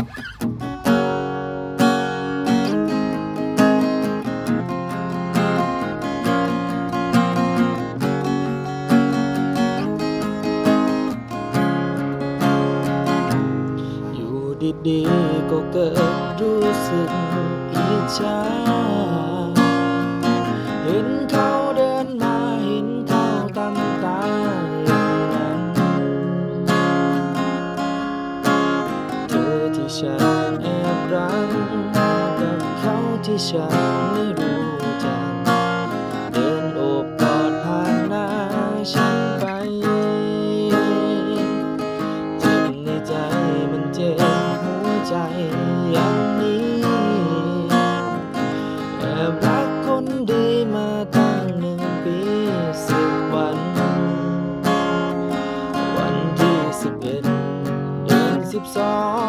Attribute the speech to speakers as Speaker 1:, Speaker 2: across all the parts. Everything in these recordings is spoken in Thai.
Speaker 1: อยู่ดีๆก็เกิดรู้สึกอิจฉาเห็นเขาเดินมา ฉันแอบรักกับเขาที่ฉันไม่รู้จัก เดินโอบกอดผ่านหน้าฉันไป เจ็บในใจมันเจ็บหัวใจอย่างนี้ แอบรักคนดีมาตั้งหนึ่งปีสิบวัน วันที่สิบเอ็ดเดือนสิบสอง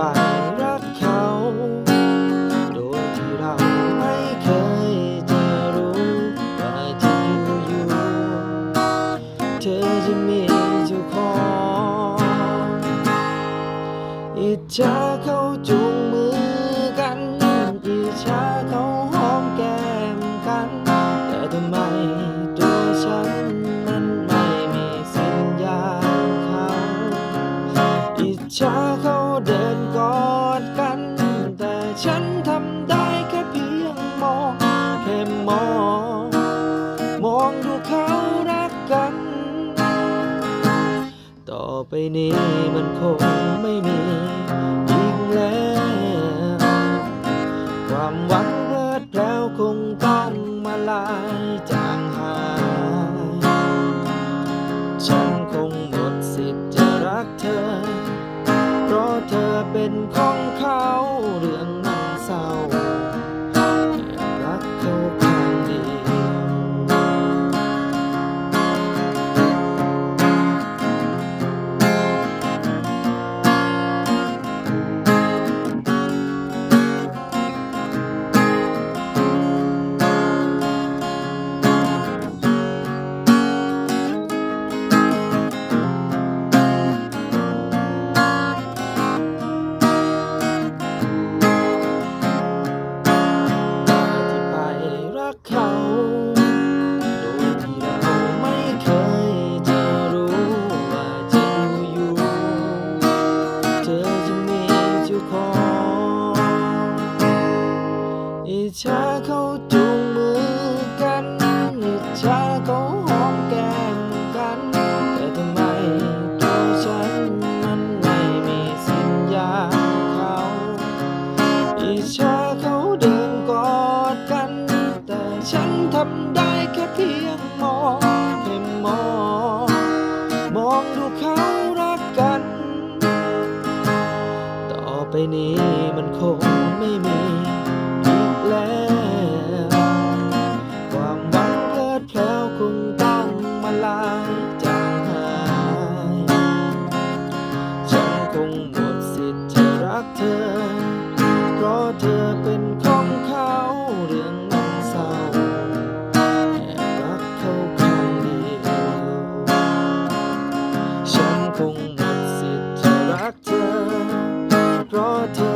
Speaker 1: จะไปรักเขา โดยที่เราไม่เคยจะรู้ว่าจะอยู่อยู่เธอจะมีเจ้าของอิจฉาเขาจุง ฉันทำได้แค่เพียงมอง แค่มอง มองดูเขารักกัน ต่อไปนี้มันคงไม่มี เธอเขาจูงมือกันนี่เธอเขาหอมแก้มกัน แต่ทำไมตัวฉันมันไม่มีสัญญาเขาอีเธอเขาเดินกอดกัน แต่ฉันทำได้แค่เพียงมองให้มอง มองดูเขารักกัน ต่อไปนี้ งหมดสิทธิ์จะรักเธอ เพราะเธอเป็นของเขาเรื่องนั้นเศร้าแค่รักเขาครั้งเดียว ฉันคงหมดสิทธิ์จะรักเธอ เพราะเธอ